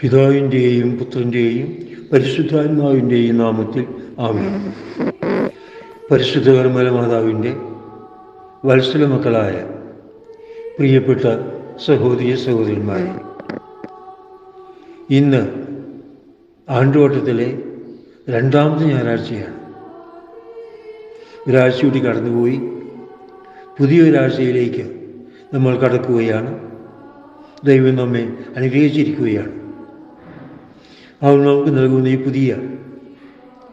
പിതാവിന്റെയും പുത്രന്റെയും പരിശുദ്ധാത്മാവിന്റെയും നാമത്തിൽ ആമേൻ. പരിശുദ്ധ കർമ്മല മാതാവിന്റെ വത്സല മക്കളായ പ്രിയപ്പെട്ട സഹോദരി സഹോദരന്മാരെ ഇന്ന് ആണ്ടുവട്ടത്തിലെ രണ്ടാമത്തെ ഞായറാഴ്ചയാണ്. ഒരാഴ്ച കൂടി കടന്നുപോയി പുതിയൊരാഴ്ചയിലേക്ക് നമ്മൾ കടക്കുകയാണ്. ദൈവം നമ്മെ അനുഗ്രഹിച്ചിരിക്കുകയാണ്. അവൻ നമുക്ക് നൽകുന്ന ഈ പുതിയ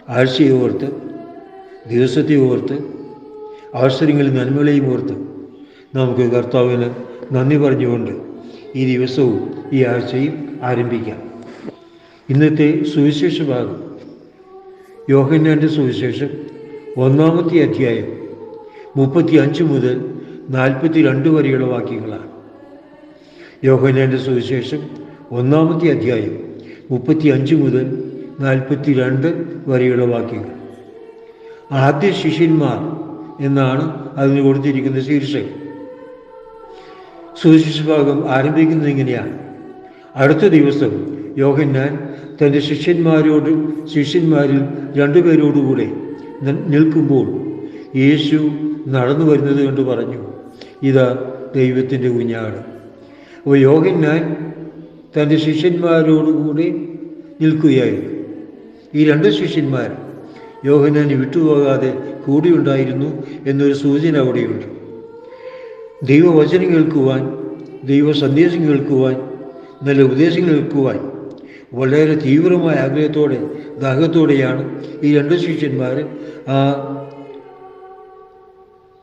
ആഴ്ചയെ ഓർത്ത് ദിവസത്തെ ഓർത്ത് അവസരങ്ങളിൽ നന്മകളെയും ഓർത്ത് നമുക്ക് കർത്താവിന് നന്ദി പറഞ്ഞുകൊണ്ട് ഈ ദിവസവും ഈ ആഴ്ചയും ആരംഭിക്കാം. ഇന്നത്തെ സുവിശേഷ ഭാഗം. യോഹന്നാന്റെ സുവിശേഷം ഒന്നാമത്തെ അധ്യായം മുപ്പത്തി അഞ്ച് മുതൽ നാൽപ്പത്തി രണ്ട് വരെയുള്ള വാക്യങ്ങളാണ്. യോഹന്നാന്റെ സുവിശേഷം ഒന്നാമത്തെ അധ്യായം മുപ്പത്തി അഞ്ച് മുതൽ നാൽപ്പത്തി രണ്ട് വരെയുള്ള വാക്യങ്ങൾ. ആദ്യ ശിഷ്യന്മാർ എന്നാണ് അതിന് കൊടുത്തിരിക്കുന്ന ശീർഷകം. സുവിശേഷ ഭാഗം ആരംഭിക്കുന്നത് ഇങ്ങനെയാണ്. അടുത്ത ദിവസം യോഹന്നാൻ തന്റെ ശിഷ്യന്മാരോട് ശിഷ്യന്മാരിൽ രണ്ടുപേരോടുകൂടെ നിൽക്കുമ്പോൾ യേശു നടന്നു വരുന്നത് കൊണ്ട് പറഞ്ഞു ഇതാ ദൈവത്തിന്റെ കുഞ്ഞാട്. അപ്പോൾ യോഹന്നാൻ തന്റെ ശിഷ്യന്മാരോടുകൂടി നിൽക്കുകയായിരുന്നു. ഈ രണ്ട് ശിഷ്യന്മാർ യോഹനാന് വിട്ടുപോകാതെ കൂടിയുണ്ടായിരുന്നു എന്നൊരു സൂചന അവിടെയുണ്ട്. ദൈവവചനം കേൾക്കുവാൻ ദൈവസന്ദേശം കേൾക്കുവാൻ നല്ല ഉപദേശങ്ങൾ കേൾക്കുവാൻ വളരെ തീവ്രമായ ആഗ്രഹത്തോടെ ദാഹത്തോടെയാണ് ഈ രണ്ട് ശിഷ്യന്മാർ ആ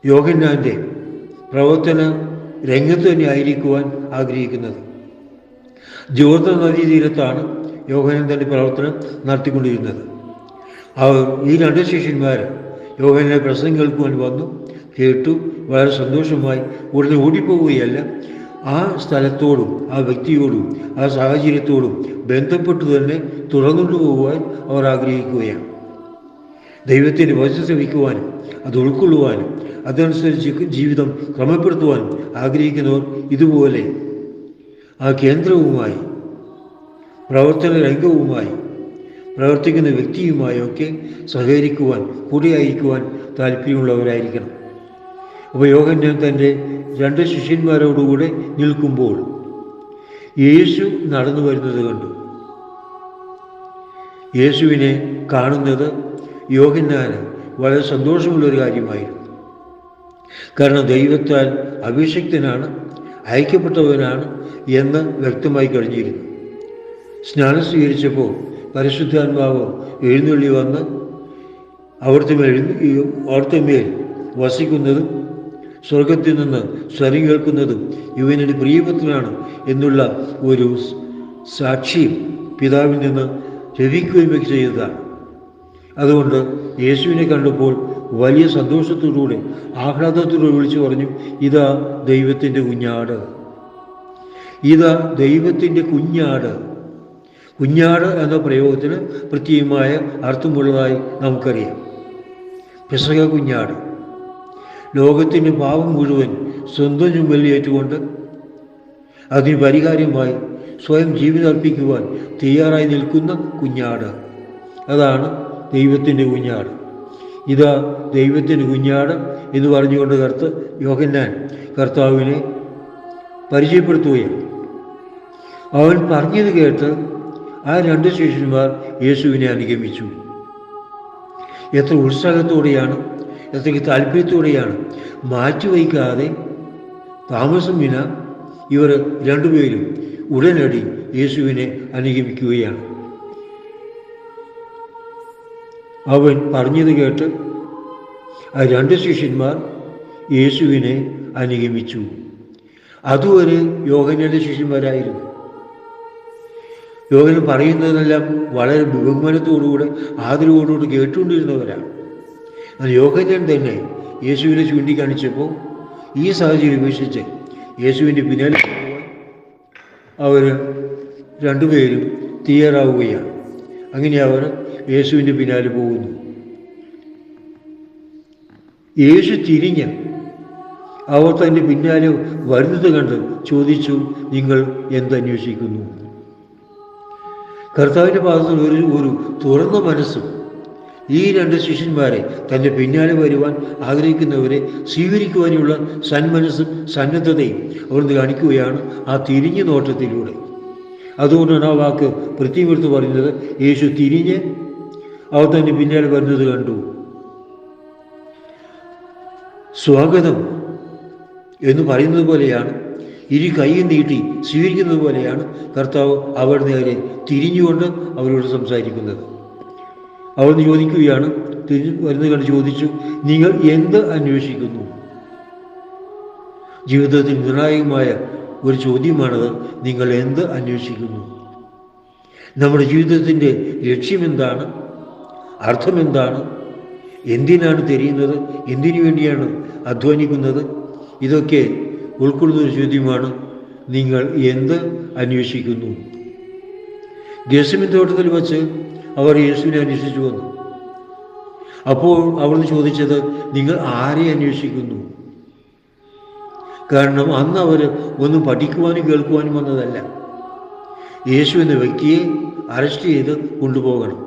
യോഹന്നാന്റെ പ്രവർത്തന രംഗത്ത് തന്നെ ആയിരിക്കുവാൻ ആഗ്രഹിക്കുന്നത്. ജോർദ നദീ തീരത്താണ് യോഹനൻ തന്റെ പ്രവർത്തനം നടത്തിക്കൊണ്ടിരുന്നത്. അവർ ഈ രണ്ട് ശിഷ്യന്മാർ യോഹനെ പ്രസംഗം കേൾക്കുവാൻ വന്നു കേട്ടു വളരെ സന്തോഷമായി. ഉടനെ ഓടിപ്പോവുകയല്ല ആ സ്ഥലത്തോടും ആ വ്യക്തിയോടും ആ സാഹചര്യത്തോടും ബന്ധപ്പെട്ട് തന്നെ തുറന്നുകൊണ്ടു പോകുവാൻ അവർ ആഗ്രഹിക്കുകയാണ്. ദൈവത്തിന്റെ വചനം ശ്രമിക്കുവാനും അത് ഉൾക്കൊള്ളുവാനും അതനുസരിച്ച് ജീവിതം ക്രമപ്പെടുത്തുവാനും ആഗ്രഹിക്കുന്നവർ ഇതുപോലെ ആ കേന്ദ്രവുമായി പ്രവർത്തന രംഗവുമായി പ്രവർത്തിക്കുന്ന വ്യക്തിയുമായൊക്കെ സഹകരിക്കുവാൻ കൂടിയായിരിക്കുവാൻ താല്പര്യമുള്ളവരായിരിക്കണം. അപ്പോൾ യോഗന്യൻ തന്റെ രണ്ട് ശിഷ്യന്മാരോടുകൂടെ നിൽക്കുമ്പോൾ യേശു നടന്നു വരുന്നത് കണ്ടു. യേശുവിനെ കാണുന്നത് യോഹന്നാന് വളരെ സന്തോഷമുള്ളൊരു കാര്യമായിരുന്നു. കാരണം ദൈവത്താൽ അഭിഷിക്തനാണ് അയക്കപ്പെട്ടവനാണ് എന്ന് വ്യക്തമായി കഴിഞ്ഞിരുന്നു. സ്നാനം സ്വീകരിച്ചപ്പോൾ പരിശുദ്ധാത്മാവ് എഴുന്നള്ളി വന്ന് അവിടുത്തെ മേൽ അവിടുത്തെ മേൽ വസിക്കുന്നതും സ്വർഗത്തിൽ നിന്ന് സ്വരം കേൾക്കുന്നതും ഇവനൊരു പ്രിയപുത്രനാണ് എന്നുള്ള ഒരു സാക്ഷിയും പിതാവിൽ നിന്ന് ലഭിക്കുകയും ചെയ്തതാണ്. അതുകൊണ്ട് യേശുവിനെ കണ്ടപ്പോൾ വലിയ സന്തോഷത്തോടുകൂടെ ആഹ്ലാദത്തോടെ വിളിച്ചു പറഞ്ഞു ഇതാ ദൈവത്തിന്റെ കുഞ്ഞാട്. ഇതാ ദൈവത്തിന്റെ കുഞ്ഞാട്. കുഞ്ഞാട് എന്ന പ്രയോഗത്തിന് പ്രത്യേകമായ അർത്ഥമുള്ളതായി നമുക്കറിയാം. പിസക കുഞ്ഞാട്. ലോകത്തിന്റെ പാപം മുഴുവൻ സ്വന്തം ചുമലിലേറ്റുകൊണ്ട് അതിന് പരിഹാരമായി സ്വയം ജീവിതം അർപ്പിക്കുവാൻ തയ്യാറായി നിൽക്കുന്ന കുഞ്ഞാട്. അതാണ് ദൈവത്തിന്റെ കുഞ്ഞാട്. ഇതാ ദൈവത്തിന്റെ കുഞ്ഞാട് എന്ന് പറഞ്ഞുകൊണ്ട് കർത്ത യോഹന്നാൻ കർത്താവിനെ പരിചയപ്പെടുത്തുകയാണ്. അവൻ പറഞ്ഞത് കേട്ട് ആ രണ്ട് ശിഷ്യന്മാർ യേശുവിനെ അനുഗമിച്ചു. എത്ര ഉത്സാഹത്തോടെയാണ് എത്ര താല്പര്യത്തോടെയാണ് മാറ്റിവയ്ക്കാതെ താമസം വിന ഇവർ രണ്ടുപേരും ഉടനടി യേശുവിനെ അനുഗമിക്കുകയാണ്. അവൻ പറഞ്ഞത് കേട്ട് ആ രണ്ട് ശിഷ്യന്മാർ യേശുവിനെ അനുഗമിച്ചു. അതുവരെ യോഹനയുടെ ശിഷ്യന്മാരായിരുന്നു. യോഗന് പറയുന്നതെല്ലാം വളരെ ബഹുമാനത്തോടുകൂടെ ആദരവോടുകൂടി കേട്ടുകൊണ്ടിരുന്നവരാണ്. എന്നാൽ യോഹനൻ തന്നെ യേശുവിനെ ചൂണ്ടിക്കാണിച്ചപ്പോൾ ഈ സാഹചര്യം ഉപേക്ഷിച്ച് യേശുവിന്റെ പിന്നാലെ അവർ രണ്ടുപേരും തയ്യാറാവുകയാണ്. അങ്ങനെ അവർ യേശുവിന്റെ പിന്നാലെ പോകുന്നു. യേശു തിരിഞ്ഞ് അവർ തന്റെ പിന്നാലെ വരുന്നത് കണ്ട് ചോദിച്ചു നിങ്ങൾ എന്തന്വേഷിക്കുന്നു കർത്താവിന്റെ ഭാഗത്ത് ഒരു ഒരു തുറന്ന മനസ്സും ഈ രണ്ട് ശിഷ്യന്മാരെ തന്റെ പിന്നാലെ വരുവാൻ ആഗ്രഹിക്കുന്നവരെ സ്വീകരിക്കുവാനുള്ള സന്മനസ്സും സന്നദ്ധതയും അവിടുന്ന് കാണിക്കുകയാണ് ആ തിരിഞ്ഞു നോട്ടത്തിലൂടെ. അതുകൊണ്ടാണ് ആ വാക്ക് പ്രത്യേകമെടുത്ത് പറയുന്നത് യേശു തിരിഞ്ഞ് അവർ തന്റെ പിന്നാലെ വരുന്നത് കണ്ടു. സ്വാഗതം എന്ന് പറയുന്നത് പോലെയാണ് ഇരു കൈയും നീട്ടി സ്വീകരിക്കുന്നത് പോലെയാണ് കർത്താവ് അവരുടെ നേരെ തിരിഞ്ഞുകൊണ്ട് അവരോട് സംസാരിക്കുന്നത്. അവിടുന്ന് ചോദിക്കുകയാണ് തിരിഞ്ഞു വരുന്നത് കണ്ട് ചോദിച്ചു നിങ്ങൾ എന്ത് അന്വേഷിക്കുന്നു? ജീവിതത്തിൽ നിർണായകമായ ഒരു ചോദ്യമാണത് നിങ്ങൾ എന്ത് അന്വേഷിക്കുന്നു? നമ്മുടെ ജീവിതത്തിന്റെ ലക്ഷ്യമെന്താണ് അർത്ഥമെന്താണ് എന്തിനാണ് തിരിയുന്നത്? എന്തിനു വേണ്ടിയാണ് അധ്വാനിക്കുന്നത്? ഇതൊക്കെ ഉൾക്കൊള്ളുന്ന ഒരു ചോദ്യമാണ് നിങ്ങൾ എന്ത് അന്വേഷിക്കുന്നു? ഗസമിൻ തോട്ടത്തിൽ വച്ച് അവർ യേശുവിനെ അന്വേഷിച്ചു വന്നു. അപ്പോൾ അവിടുന്ന് ചോദിച്ചത് നിങ്ങൾ ആരെ അന്വേഷിക്കുന്നു? കാരണം അന്ന് അവർ ഒന്നും പഠിക്കുവാനും കേൾക്കുവാനും വന്നതല്ല. യേശു എന്ന വ്യക്തിയെ അറസ്റ്റ് ചെയ്ത് കൊണ്ടുപോകണം.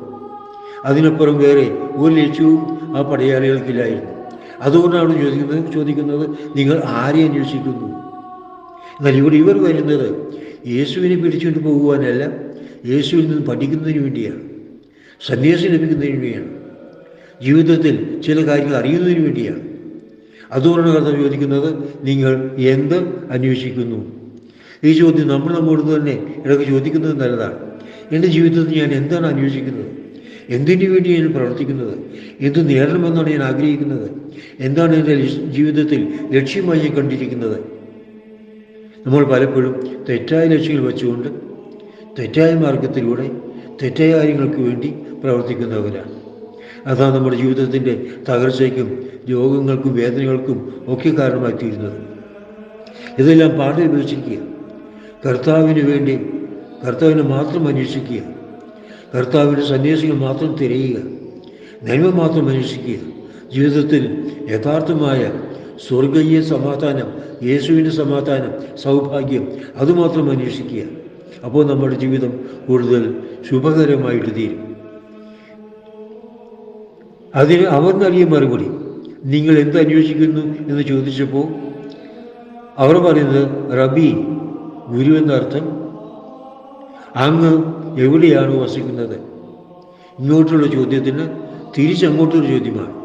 അതിനപ്പുറം വേറെ ഒരു ലക്ഷ്യവും ആ പടയാളികൾക്കില്ലായിരുന്നു. അതുകൊണ്ടാണ് ചോദിക്കുന്നത് ചോദിക്കുന്നത് നിങ്ങൾ ആരെ അന്വേഷിക്കുന്നു? എന്നാൽ ഇവിടെ ഇവർ വരുന്നത് യേശുവിനെ പിടിച്ചുകൊണ്ട് പോകുവാനല്ല യേശുവിൽ നിന്ന് പഠിക്കുന്നതിന് വേണ്ടിയാണ് സന്യാസം ലഭിക്കുന്നതിന് വേണ്ടിയാണ് ജീവിതത്തിൽ ചില കാര്യങ്ങൾ അറിയുന്നതിന് വേണ്ടിയാണ്. അതുകൊണ്ടാണ് കർത്താവ് ചോദിക്കുന്നത് നിങ്ങൾ എന്ത് അന്വേഷിക്കുന്നു? ഈ ചോദ്യം നമ്മൾ നമ്മോട് തന്നെ ഇടയ്ക്ക് ചോദിക്കുന്നത് നല്ലതാണ്. എന്റെ ജീവിതത്തിൽ ഞാൻ എന്താണ് അന്വേഷിക്കുന്നത്? എന്തിനു വേണ്ടി ഞാൻ പ്രവർത്തിക്കുന്നത്? എന്ത് നേടണമെന്നാണ് ഞാൻ ആഗ്രഹിക്കുന്നത്? എന്താണ് എന്റെ ജീവിതത്തിൽ ലക്ഷ്യമായി കണ്ടിരിക്കുന്നത്? നമ്മൾ പലപ്പോഴും തെറ്റായ ലക്ഷ്യങ്ങൾ വെച്ചുകൊണ്ട് തെറ്റായ മാർഗത്തിലൂടെ തെറ്റായ കാര്യങ്ങൾക്ക് വേണ്ടി പ്രവർത്തിക്കുന്നവരാണ്. അതാണ് നമ്മുടെ ജീവിതത്തിന്റെ തകർച്ചയ്ക്കും രോഗങ്ങൾക്കും വേദനകൾക്കും ഒക്കെ കാരണമായി തീരുന്നത് ഇതെല്ലാം പാടെ ഉപയോഗിച്ചിരിക്കുക. കർത്താവിന് വേണ്ടി കർത്താവിനെ മാത്രം അന്വേഷിക്കുക. കർത്താവിന്റെ സന്യാസികൾ മാത്രം തിരയുക നന്മ മാത്രം അന്വേഷിക്കുക. ജീവിതത്തിൽ യഥാർത്ഥമായ സ്വർഗീയ സമാധാനം യേശുവിന്റെ സമാധാനം സൗഭാഗ്യം അതുമാത്രം അന്വേഷിക്കുക. അപ്പോൾ നമ്മുടെ ജീവിതം കൂടുതൽ ശുഭകരമായിട്ട് തീരും. അതിന് അവർ നൽകിയ മറുപടി നിങ്ങൾ എന്ത് അന്വേഷിക്കുന്നു? എന്ന് ചോദിച്ചപ്പോൾ അവർ പറയുന്നത് റബി ഗുരു എന്നർത്ഥം അങ്ങ് എവിടെയാണ് വസിക്കുന്നത്? ഇങ്ങോട്ടുള്ള ചോദ്യത്തിന് തിരിച്ചങ്ങോട്ടൊരു ചോദ്യമാണ്.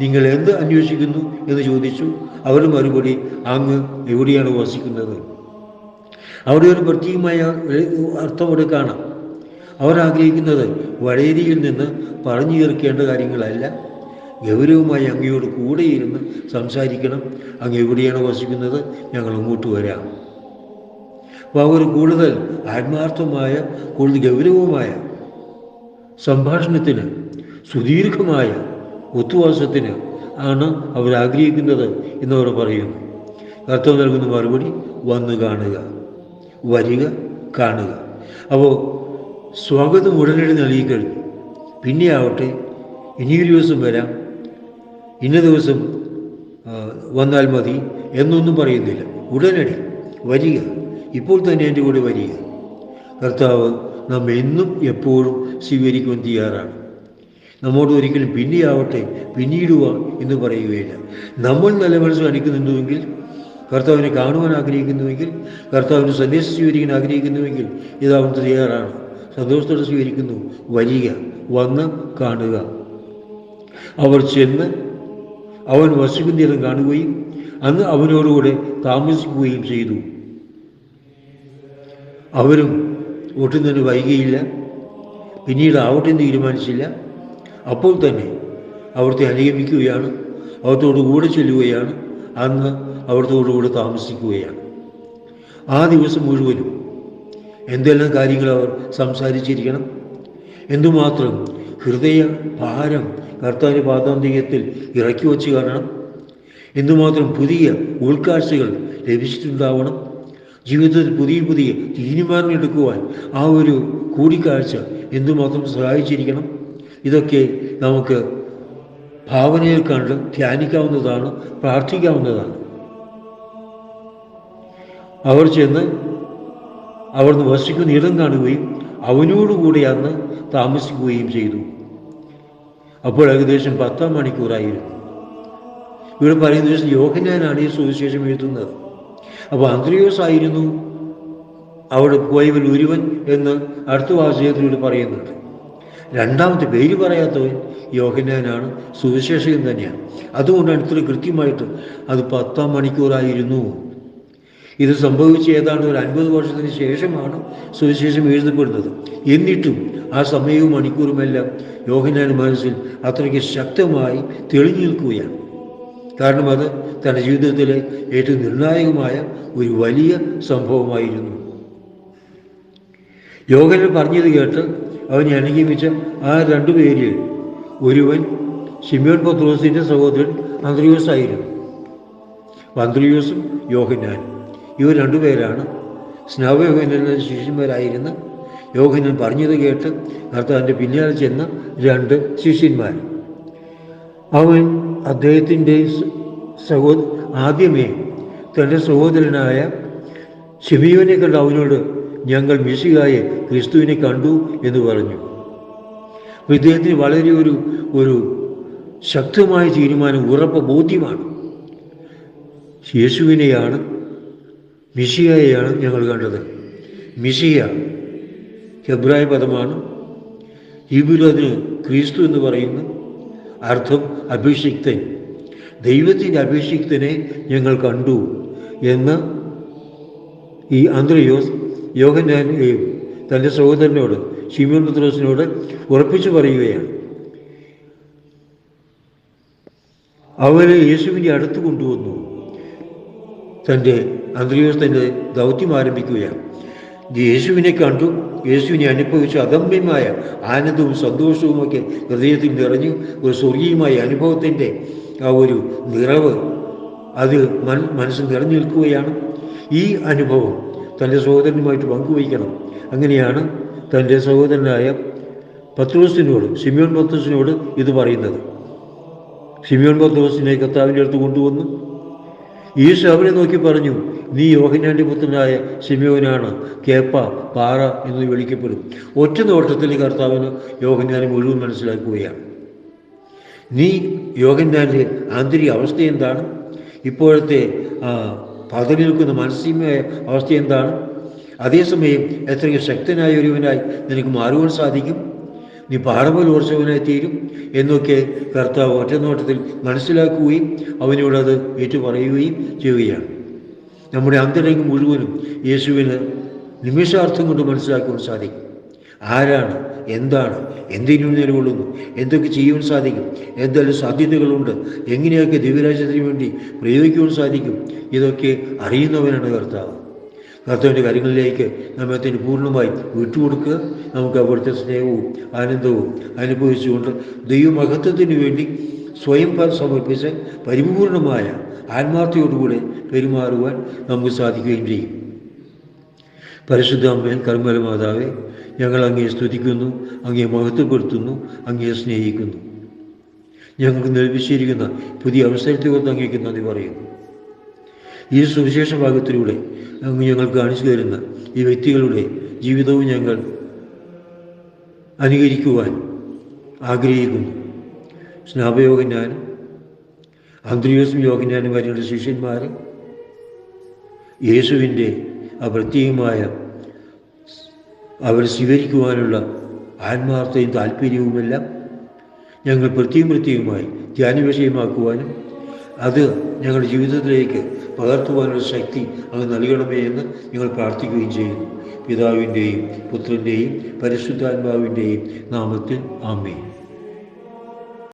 നിങ്ങൾ എന്ത് അന്വേഷിക്കുന്നു എന്ന് ചോദിച്ചു. അവർ മറുപടി അങ്ങ് എവിടെയാണ് വസിക്കുന്നത്? അവിടെ ഒരു പ്രത്യേകമായ അർത്ഥം അവിടെ കാണാം. അവർ വഴേരിയിൽ നിന്ന് പറഞ്ഞു തീർക്കേണ്ട കാര്യങ്ങളല്ല. ഗൗരവമായി അങ്ങയോട് കൂടെ ഇരുന്ന് സംസാരിക്കണം. അങ്ങ് എവിടെയാണ് വസിക്കുന്നത്? ഞങ്ങൾ അങ്ങോട്ട് വരാം. അപ്പോൾ അവർ കൂടുതൽ ആത്മാർത്ഥമായ കൂടുതൽ ഗൗരവമായ സംഭാഷണത്തിന് സുദീർഘമായ ഒത്തുവാസത്തിന് ആണ് അവർ ആഗ്രഹിക്കുന്നത് എന്നവർ പറയുന്നു. കർത്തവ് നൽകുന്ന മറുപടി വന്നു കാണുക വരിക കാണുക. അപ്പോൾ സ്വാഗതം ഉടനടി നൽകിക്കഴിഞ്ഞു. പിന്നെ ആവട്ടെ ഇനിയൊരു ദിവസം വരാം. ഇന്ന ദിവസം വന്നാൽ മതി എന്നൊന്നും പറയുന്നില്ല. ഉടനടി വരിക ഇപ്പോൾ തന്നെ എന്റെ കൂടെ വരിക. കർത്താവ് നാം എന്നും എപ്പോഴും സ്വീകരിക്കുവാൻ തയ്യാറാണ്. നമ്മോട് ഒരിക്കലും പിന്നെയാവട്ടെ പിന്നീടുക എന്ന് പറയുകയില്ല. നമ്മൾ നല്ല മനസ്സ് കാണിക്കുന്നുണ്ടെങ്കിൽ കർത്താവിനെ കാണുവാൻ ആഗ്രഹിക്കുന്നുവെങ്കിൽ കർത്താവിന് സന്ദേശം സ്വീകരിക്കാൻ ആഗ്രഹിക്കുന്നുവെങ്കിൽ ഇതാവുന്ന തയ്യാറാണ്. സന്തോഷത്തോടെ സ്വീകരിക്കുന്നു. വരിക വന്ന് കാണുക. അവർ ചെന്ന് അവൻ വസിക്കുന്നിടം കാണുകയും അന്ന് അവനോടുകൂടെ താമസിക്കുകയും ചെയ്തു. അവരും ഒട്ടും തന്നെ വൈകിയില്ല. പിന്നീട് ആവട്ടെ തീരുമാനിച്ചില്ല. അപ്പോൾ തന്നെ അവിടുത്തെ അനുഗമിക്കുകയാണ്. അവിടത്തോടു കൂടെ ചെല്ലുകയാണ്. അന്ന് അവിടത്തോടു കൂടെ താമസിക്കുകയാണ്. ആ ദിവസം മുഴുവനും എന്തെല്ലാം കാര്യങ്ങൾ അവർ സംസാരിച്ചിരിക്കണം? എന്തുമാത്രം ഹൃദയ ഭാരം കർത്താവിന്റെ പാതാന്തികത്തിൽ ഇറക്കി വച്ച് കാണണം? എന്തുമാത്രം പുതിയ ഉൾക്കാഴ്ചകൾ ലഭിച്ചിട്ടുണ്ടാവണം? ജീവിതത്തിൽ പുതിയ പുതിയ തീരുമാനങ്ങൾ എടുക്കുവാൻ ആ ഒരു കൂടിക്കാഴ്ച എന്തുമാത്രം സഹായിച്ചിരിക്കണം? ഇതൊക്കെ നമുക്ക് ഭാവനയിൽ കണ്ട് ധ്യാനിക്കാവുന്നതാണ് പ്രാർത്ഥിക്കാവുന്നതാണ്. അവർ ചെന്ന് അവിടുന്ന് വസിക്കുന്ന ഇടം കാണുകയും അവനോടുകൂടി അന്ന് താമസിക്കുകയും ചെയ്തു. അപ്പോൾ ഏകദേശം പത്താം മണിക്കൂറായിരുന്നു. ഇവിടെ പറയുന്ന ദിവസം യോഹനാനാണ് ഈ സുവിശേഷം എഴുതുന്നത്. അപ്പോൾ അന്ത്രിയോസ് ആയിരുന്നു അവിടെ പോയവൻ ഒരുവൻ എന്ന് അടുത്ത വാചകത്തിലൂടെ പറയുന്നുണ്ട് രണ്ടാമത്തെ പേര് പറയാത്തവൻ യോഹന്നാനാണ് സുവിശേഷകൻ തന്നെയാണ്. അതുകൊണ്ടാണ് ഇത്ര കൃത്യമായിട്ട് അത് പത്താം മണിക്കൂറായിരുന്നു. ഇത് സംഭവിച്ച ഏതാണ്ട് ഒരു അൻപത് വർഷത്തിന് ശേഷമാണ് സുവിശേഷം എഴുതപ്പെടുന്നത്. എന്നിട്ടും ആ സമയവും മണിക്കൂറുമെല്ലാം യോഹനാൻ മനസ്സിൽ അത്രയ്ക്ക് ശക്തമായി തെളിഞ്ഞു നിൽക്കുകയാണ്. കാരണം അത് തന്റെ ജീവിതത്തിലെ ഏറ്റവും നിർണായകമായ ഒരു വലിയ സംഭവമായിരുന്നു. യോഗനൻ പറഞ്ഞത് കേട്ട് അവനെ അനുഗമിച്ച ആ രണ്ടു പേരിൽ ഒരുവൻ ഷിമിയോൻ പത്രോസിന്റെ സഹോദരൻ അന്ത്രിയോസ് ആയിരുന്നു. അന്ത്രിയോസും യോഹന്നാൻ ഇവർ രണ്ടുപേരാണ് സ്നാവയോഹനന്റെ ശിഷ്യന്മാരായിരുന്ന യോഹനൻ പറഞ്ഞത് കേട്ട് കർത്താവിന്റെ പിന്നാലെ ചെന്ന രണ്ട് ശിഷ്യന്മാർ. അവൻ അദ്ദേഹത്തിന്റെ സഹോ ആദ്യമേ തന്റെ സഹോദരനായ ഷിമിയോനെ കണ്ട് അവനോട് ഞങ്ങൾ മിശികായെ ക്രിസ്തുവിനെ കണ്ടു എന്ന് പറഞ്ഞു. ഇദ്ദേഹത്തിന് വളരെ ഒരു ഒരു ശക്തമായ തീരുമാനം ഉറപ്പ് ബോധ്യമാണ്. യേശുവിനെയാണ് മിഷിയായെയാണ് ഞങ്ങൾ കണ്ടത്. മിഷിയ ഹെബ്രായ പദമാണ്. ഹീബിലു അതിന് ക്രിസ്തു എന്ന് പറയുന്നു അർത്ഥം അഭിഷിക്തൻ. ദൈവത്തിന്റെ അഭിഷിക്തനെ ഞങ്ങൾ കണ്ടു എന്ന് ഈ അന്ത്രയോസ് യോഹന്നാൻ തന്റെ സഹോദരനോട് ഷിമോൻ പത്രോസിനോട് ഉറപ്പിച്ചു പറയുകയാണ്. അവരെ യേശുവിന്റെ അടുത്ത് കൊണ്ടുവന്നു. തന്റെ അന്ത്രയോസ് തന്റെ ദൗത്യം ആരംഭിക്കുകയാണ്. യേശുവിനെ കണ്ടു യേശുവിനെ അനുഭവിച്ച അഗമ്യമായ ആനന്ദവും സന്തോഷവും ഒക്കെ ഹൃദയത്തിൽ നിറഞ്ഞു ഒരു സ്വർഗീയമായ അനുഭവത്തിന്റെ ആ ഒരു നിറവ് അത് മൻ മനസ്സിൽ നിറഞ്ഞു നിൽക്കുകയാണ്. ഈ അനുഭവം തന്റെ സഹോദരനുമായിട്ട് പങ്കുവയ്ക്കണം. അങ്ങനെയാണ് തന്റെ സഹോദരനായ പത്രോസിനോട് സിമിയോൻ പത്രോസിനോട് ഇത് പറയുന്നത്. സിമിയോൻ പത്രോസിനെ കർത്താവിന്റെ അടുത്ത് കൊണ്ടുവന്നു ഈശോ അവനെ നോക്കി പറഞ്ഞു നീ യോഹനാന്റെ പുത്രനായ ശിമയോനാണ്. കേപ്പ പാറ എന്ന് വിളിക്കപ്പെടും. ഒറ്റ നോട്ടത്തിൽ കർത്താവിന് യോഹനാനെ മുഴുവൻ മനസ്സിലാക്കുകയാണ്. നീ യോഹന്നാന്റെ ആന്തരിക അവസ്ഥ എന്താണ്? ഇപ്പോഴത്തെ പതറി നിൽക്കുന്ന മാനസികമായ അവസ്ഥ എന്താണ്? അതേസമയം എത്രയും ശക്തനായ ഒരുവനായി നിനക്ക് മാറുവാൻ സാധിക്കും. നീ പാറപോൽ ഉറച്ചവനായി തീരും എന്നൊക്കെ കർത്താവ് ഒറ്റനോട്ടത്തിൽ മനസ്സിലാക്കുകയും അവനോടത് ഏറ്റുപറയുകയും ചെയ്യുകയാണ്. നമ്മുടെ അന്തരംഗം മുഴുവനും യേശുവിന് നിമിഷാർത്ഥം കൊണ്ട് മനസ്സിലാക്കുവാൻ സാധിക്കും. ആരാണ് എന്താണ് എന്തിനു നിലകൊള്ളുന്നു എന്തൊക്കെ ചെയ്യുവാൻ സാധിക്കും എന്തെല്ലാം സാധ്യതകളുണ്ട് എങ്ങനെയൊക്കെ ദിവ്യരാജ്യത്തിന് വേണ്ടി പ്രയോഗിക്കുവാൻ സാധിക്കും ഇതൊക്കെ അറിയുന്നവനാണ് കർത്താവ്. കർത്താവിന്റെ കാര്യങ്ങളിലേക്ക് നമ്മത്തിന് പൂർണമായി വിട്ടുകൊടുക്കുക. നമുക്ക് അവിടുത്തെ സ്നേഹവും ആനന്ദവും അനുഭവിച്ചുകൊണ്ട് ദൈവമഹത്വത്തിന് വേണ്ടി സ്വയം സമർപ്പിച്ച് പരിപൂർണമായ ആത്മാർത്ഥയോടുകൂടെ പെരുമാറുവാൻ നമുക്ക് സാധിക്കുകയും ചെയ്യും. പരിശുദ്ധ അമ്മേ കർമ്മല മാതാവേ ഞങ്ങൾ അങ്ങേ സ്തുതിക്കുന്നു അങ്ങേ മഹത്വപ്പെടുത്തുന്നു അങ്ങേ സ്നേഹിക്കുന്നു. ഞങ്ങൾക്ക് നൽകിച്ചിരിക്കുന്ന പുതിയ അവസരത്തെ കുറിച്ച് അങ്ങേക്ക് നന്ദി പറയുന്നു. ഈ സുവിശേഷ ഭാഗത്തിലൂടെ അങ്ങ് ഞങ്ങൾ കാണിച്ചു തരുന്ന ഈ വ്യക്തികളുടെ ജീവിതവും ഞങ്ങൾ അനുകരിക്കുവാൻ ആഗ്രഹിക്കുന്നു. സ്നാപയോഗജ്ഞാനം അന്ത്രിയോസും യോഗജ്ഞാനം വരെയുള്ള ശിഷ്യന്മാർ യേശുവിന്റെ ആ പ്രത്യേകമായ അവർ സ്വീകരിക്കുവാനുള്ള ആത്മാർത്ഥയും താല്പര്യവുമെല്ലാം ഞങ്ങൾ പ്രത്യേകം പ്രത്യേകമായി ധ്യാന വിഷയമാക്കുവാനും അത് ഞങ്ങളുടെ ജീവിതത്തിലേക്ക് പകർത്തുവാനുള്ള ശക്തി അത് നൽകണമേ എന്ന് ഞങ്ങൾ പ്രാർത്ഥിക്കുകയും ചെയ്യുന്നു. പിതാവിന്റെയും പുത്രന്റെയും പരിശുദ്ധാത്മാവിന്റെയും നാമത്തിൽ ആമേ